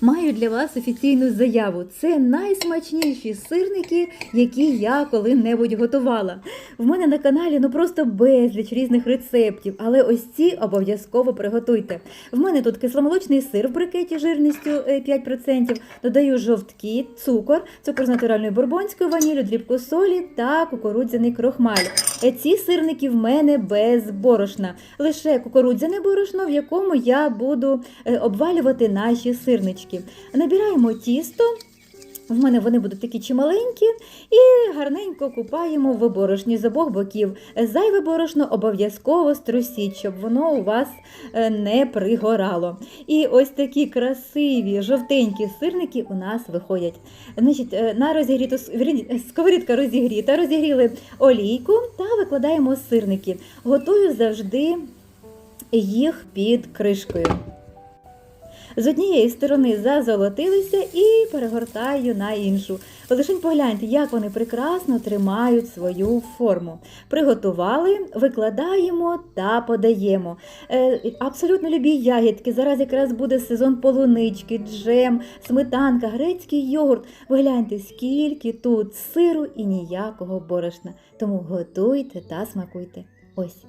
Маю для вас офіційну заяву. Це найсмачніші сирники, які я коли-небудь готувала. В мене на каналі ну просто безліч різних рецептів, але ось ці обов'язково приготуйте. В мене тут кисломолочний сир в брикеті жирністю е, 5%, додаю жовтки, цукор, цукор з натуральною бурбонською ваніллю, дрібку солі та кукурудзяний крохмаль. Е, Ці сирники в мене без борошна, лише кукурудзяне борошно, в якому я буду е, обвалювати наші сирнички. Набираємо тісто. В мене вони будуть такі чималенькі, і гарненько купаємо в борошні з обох боків. Зайве борошно обов'язково струсіть, щоб воно у вас е, не пригорало. І ось такі красиві жовтенькі сирники у нас виходять. Значить, е, на розігріту с- сковорідка розігріта, розігріли олійку та викладаємо сирники. Готую завжди їх під кришкою. З однієї сторони зазолотилися і перегортаю на іншу. Лишень погляньте, як вони прекрасно тримають свою форму. Приготували, викладаємо та подаємо. Е, абсолютно любі ягідки. Зараз якраз буде сезон полунички, джем, сметанка, грецький йогурт. Ви гляньте, скільки тут сиру і ніякого борошна. Тому готуйте та смакуйте. Ось